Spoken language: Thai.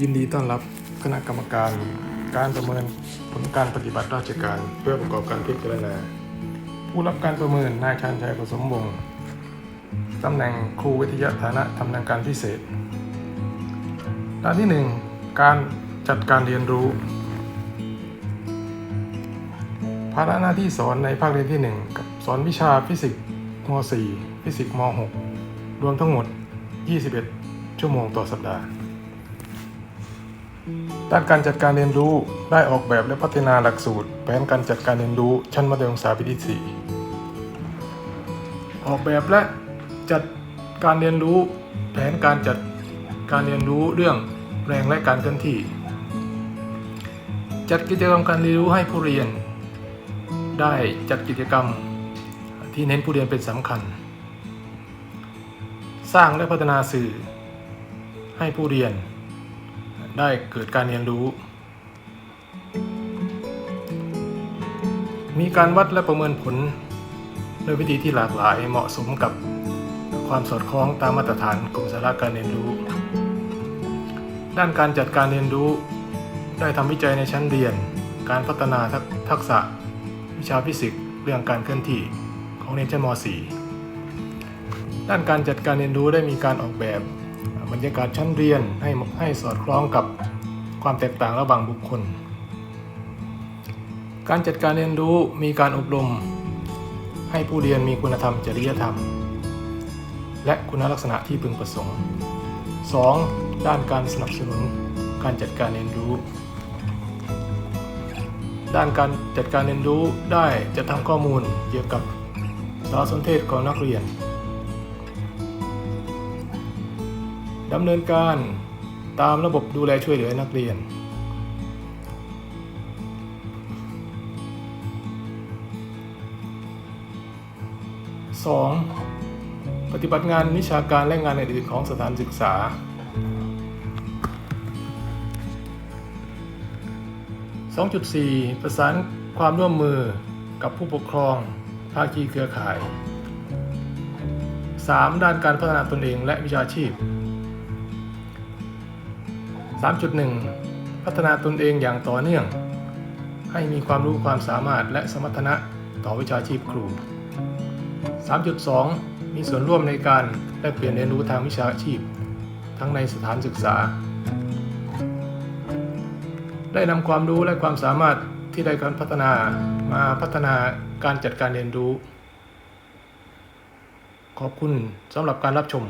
ยินดีต้อนรับคณะกรรมการ การประเมินผลการปฏิบัติราชการ เพื่อประกอบการพิจารณา ผู้รับการประเมินนายชาญชัยผสมวงศ์ตำแหน่งครูวิทยาฐานะทำงานการพิเศษ ด้านที่ 1 การจัดการเรียนรู้ ภาระหน้าที่สอนในภาคเรียนที่ 1 กับสอนวิชาฟิสิกส์ม .4 ฟิสิกส์ม .6 รวมทั้งหมด 21 ชั่วโมงต่อสัปดาห์ ด้านการจัดการเรียนรู้ได้ออกแบบและพัฒนาหลักสูตร แผนการจัดการเรียนรู้ชั้นมัธยมศึกษาปีที่ 4 ออกแบบและจัดการเรียนรู้ แผนการจัดการเรียนรู้เรื่องแรงและการเคลื่อนที่ จัดกิจกรรมการเรียนรู้ให้ผู้เรียน ได้จัดกิจกรรมที่เน้นผู้เรียนเป็นสำคัญ สร้างและพัฒนาสื่อให้ผู้เรียน ได้เกิดการเรียนรู้ มีการวัดและประเมินผลด้วยวิธีที่หลากหลายเหมาะสมกับความสอดคล้องตามมาตรฐานกรมสาระการเรียนรู้ ด้านการจัดการเรียนรู้ ได้ทำวิจัยในชั้นเรียน การพัฒนาทักทักษะ วิชาฟิสิกส์เรื่องการเคลื่อนที่ของเรียนชั้นม .4 ด้านการจัดการเรียนรู้ได้มีการออกแบบ บรรยากาศชั้นเรียนให้ให้สอดคล้องกับความแตกต่างระหว่างบุคคล การจัดการเรียนรู้มีการอบรม ให้ผู้เรียนมีคุณธรรมจริยธรรม และคุณลักษณะที่พึงประสงค์ 2. ด้านการสนับสนุนการจัดการเรียนรู้ ด้านการจัดการเรียนรู้ได้จะทำข้อมูลเกี่ยวกับสารสนเทศของนักเรียน ดำเนินการตามระบบดูแลช่วยเหลือนักเรียน 2. ปฏิบัติงานวิชาการและงานอื่นๆของสถานศึกษา 2.4 ประสานความร่วมมือกับผู้ปกครอง ภาคีเครือข่าย 3. ด้านการพัฒนาตนเองและวิชาชีพ 3.1 พัฒนาตนเองอย่างต่อเนื่อง ให้มีความรู้ความสามารถและสมรรถนะต่อวิชาชีพครู 3.2 มีส่วนร่วมในการแลกเปลี่ยนเรียนรู้ทางวิชาชีพ ทั้งในสถานศึกษา ได้นำความรู้และความสามารถที่ได้การพัฒนามาพัฒนาการจัดการเรียนรู้ ขอบคุณสำหรับการรับชม